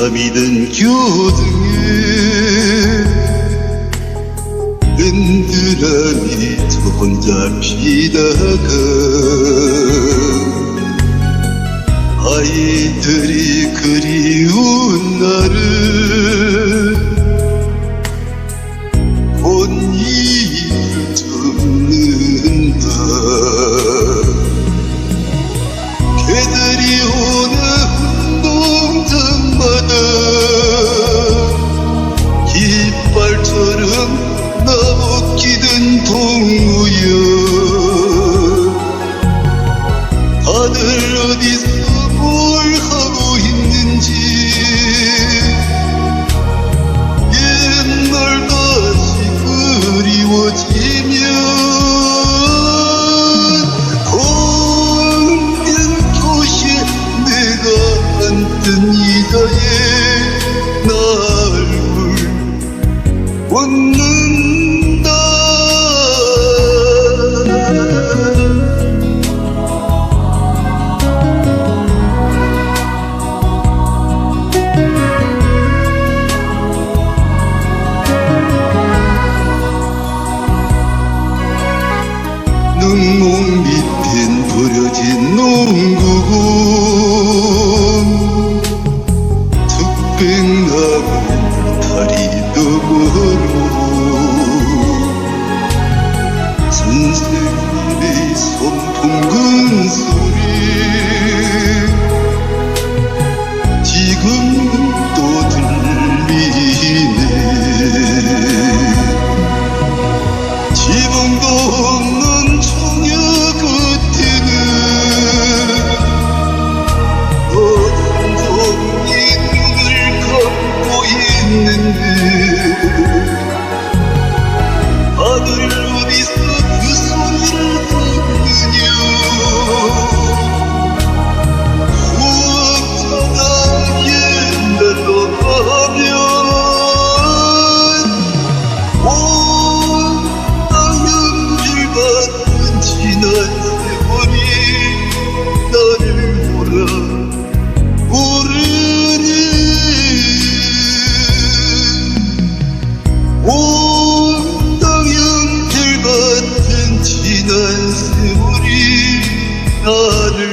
Labidın chiudni În dynamit Honda pidaka 웃기던 동무여 다들 어디서 뭘 하고 있는지. 옛날 다시 그리워지며 날 얼굴 웃는 Gungunsu ধর